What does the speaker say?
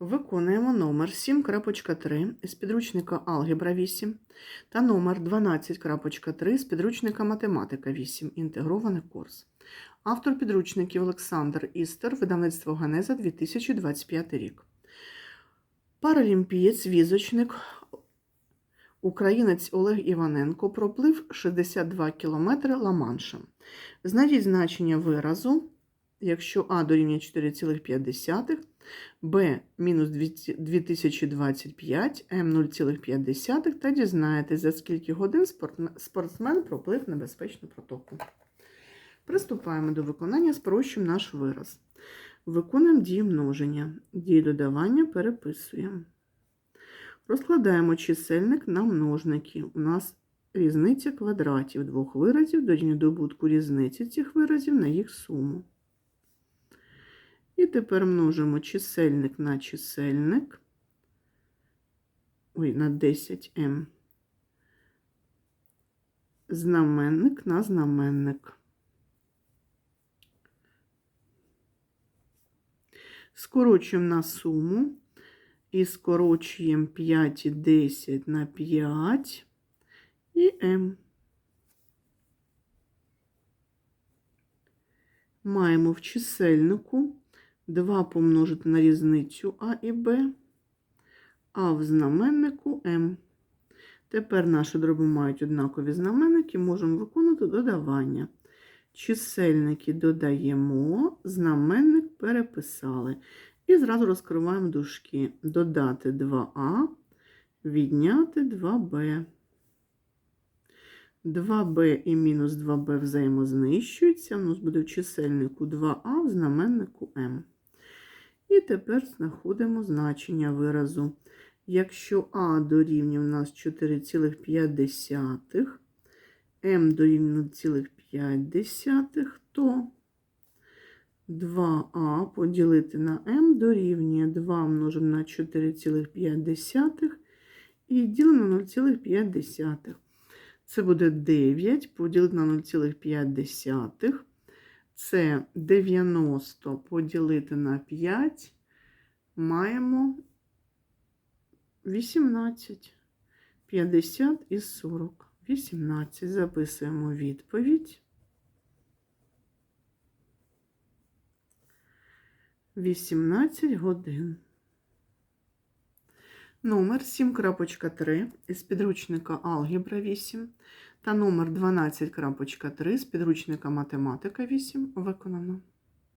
Виконуємо номер 7.3 із підручника Алгебра 8 та номер 12.3 з підручника Математика 8. Інтегрований курс. Автор підручників Олександр Істер, видавництво Ганеза 2025 рік. Паралімпієць, візочник, українець Олег Іваненко проплив 62 км Ла-Маншем. Знайдіть значення виразу, якщо А дорівнює 4,5, Б мінус 2025, М 0,5 та дізнаєтесь, за скільки годин спортсмен проплив небезпечну протоку. Приступаємо до виконання, спрощуємо наш вираз. Виконуємо дії множення. Дії додавання переписуємо. Розкладаємо чисельник на множники. У нас різниця квадратів двох виразів дорівнює добутку різниці цих виразів на їх суму. І тепер множимо чисельник на чисельник. Ой, на 10m. Знаменник на знаменник. Скорочуємо на суму. І скорочуємо 5 і 10 на 5 і m. Маємо в чисельнику 2 помножити на різницю А і Б, а в знаменнику М. Тепер наші дроби мають однакові знаменники, можемо виконати додавання. Чисельники додаємо, знаменник переписали. І зразу розкриваємо дужки. Додати 2а, відняти 2b. 2b і мінус 2b взаємознищуються. У нас буде в чисельнику 2а, в знаменнику m. І тепер знаходимо значення виразу. Якщо а дорівнює у нас 4,5, m дорівнює 0,5, то 2а поділити на m дорівнює 2 множимо на 4,5 і ділимо на 0,5. Це буде 9 поділити на 0,5. Це 90 поділити на 5. Маємо 18. 50 із 40. 18. Записуємо відповідь. 18 годин. Номер 7.3 із підручника Алгебра 8 та номер 12.3 з підручника Математика 8 виконано.